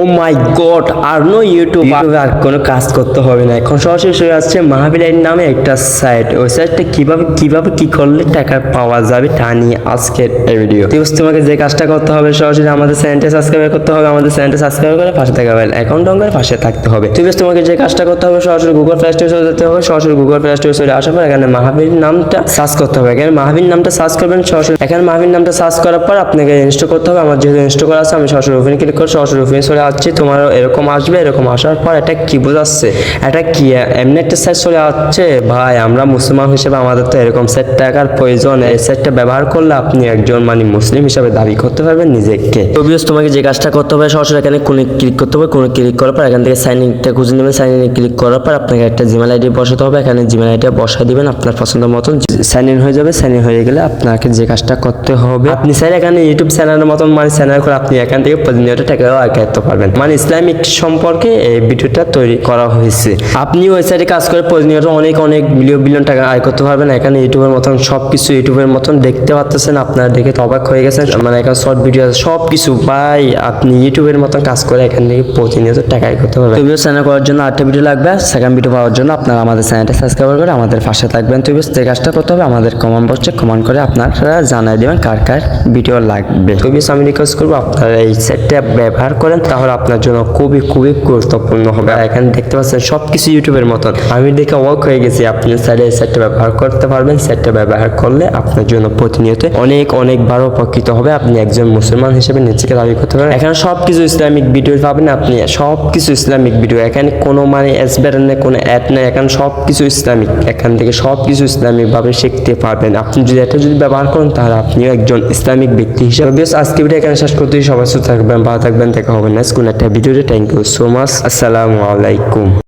O my god আর no YouTube আর কোনো কাজ করতে হবে না। এখন সরাসরি চলে আসছে মাহাবীর নামে একটা সাইট ওই সাইটটা কীভাবে কীভাবে কি করলে টাকা পাওয়া যাবে তা নিয়ে আজকের এই ভিডিও তোমাকে যে কাজটা করতে হবে, সরাসরি আমাদের চ্যানেলটা সাবস্ক্রাইব করতে হবে। আমাদের চ্যানেলটা সাবস্ক্রাইব করে পাশে থাকা বেল অ্যাকাউন্ট অন করে পাশে থাকতে হবে। আছে তোমাকে যে কাজটা করতে হবে, সরাসরি গুগল প্লে স্টোরে চলে যেতে হবে। সরাসরি গুগল প্লে স্টোরে চলে আসার পর এখানে মাহাবীর নামটা সার্চ করতে হবে। এখানে মাহাবীর নামটা সার্চ করবেন, সরাসরি এখানে মাহাবীর নামটা সার্চ করার পর আপনাকে ইনস্টল করতে হবে। আমার যেহেতু ইনস্টল করা আছে, আমি সরাসরি ওপেন ক্লিক করে সরাসরি ওপেন চলে আসছি তোমারও এরকম আসবে এরকম আসার পর এটা কি বোঝাচ্ছে? এটা কি এমনি একটা সেট চলে আসছে? ভাই আমরা মুসলমান হিসেবে আমাদের তো এরকম সেট টাকার প্রয়োজন। এই সেটটা ব্যবহার করলে আপনি একজন মানে মুসলিম হিসাবে দাবি করতে পারবেন নিজেকে। তো বিকজ তোমাকে যে কাজটা করতে হবে সরাসরি এখানে কোনো ক্লিক করতে হবে। কোনো ক্লিক করার পর এখান থেকে সাইন ইনটা খুঁজে নেবেন। সাইন ইন ক্লিক করার পর আপনাকে একটা জিমেল আইডি বসাতে হবে। এখানে জিমেল আইডি বসা দিবেন আপনার পছন্দ মতন। সাইন ইন হয়ে যাবে সাইন ইন হয়ে গেলে আপনাকে যে কাজটা করতে হবে আপনি চাইলে এখানে ইউটিউব চ্যানেলের মতন মানে চ্যানেল করে আপনি এখান থেকে প্রতিনিয়ত টাকা করতে পারবেন। মানে ইসলামিক সম্পর্কে এই ভিডিওটা তৈরি করা হয়েছে। আপনি ওয়েবসাইটে কাজ করে প্রতিনিয়ত অনেক অনেক মিলিয়ন বিলিয়ন টাকা আয় করতে পারবেন। এখানে ইউটিউবের মতন সব কিছু ইউটিউবের মতন দেখতে পাচ্ছেন আপনারা দেখে তো অবাক হয়ে গেছেন। মানে এখানে শর্ট ভিডিও আছে সব কিছু ভাই, আপনি ইউটিউবের মতন কাজ করে এখান থেকে প্রতিনিয়ত টাকা আয় করতে পারবেন। ভিডিও চ্যানেল করার জন্য আটটা ভিডিও লাগবে। সেকেন্ড ভিডিও পাওয়ার জন্য আপনারা আমাদের চ্যানেলটা সাবস্ক্রাইব করে আমাদের পাশে থাকবেন। তো যে কাজটা করতে হবে আমাদের কমেন্ট বক্সে কমেন্ট করে আপনারা জানাই দেবেন কার কার ভিডিও লাগবে। তো বেশ আমি রিকোয়েস্ট করব আপনারা এই সেটটা ব্যবহার করেন। তাহলে আপনার জন্য খুবই খুবই গুরুত্বপূর্ণ হবে। এখানে দেখতে পাচ্ছেন সব কিছু ইউটিউবের মতন আমি দেখে অবাক হয়ে গেছি, আপনি চাইলে সেটটা ব্যবহার করতে পারবেন। সেটটা ব্যবহার করলে আপনার জন্য প্রতিনিয়ত অনেক অনেক বার উপকৃত হবে। আপনি একজন মুসলমান হিসেবে নিজেকে দাবি করতে পারেন এখানে সব কিছু ইসলামিক ভিডিও পাবেন আপনি। সব কিছু ইসলামিক ভিডিও এখানে কোনো মানে এসবের নেই, কোনো অ্যাড নেই। এখানে সব কিছু ইসলামিক। এখান থেকে সব কিছু ইসলামিক ভাবে শিখতে পারবেন। আপনি যদি এটা যদি ব্যবহার করেন, তাহলে আপনিও একজন ইসলামিক ব্যক্তি হিসেবে। আজকে ভিডিও এখানে শেষ করতে সবাই সুস্থ থাকবেন, ভালো থাকবেন। দেখা হবে না কোন একটা ভিডিওতে থ্যাংক ইউ সো মাচ আসসালামু আলাইকুম।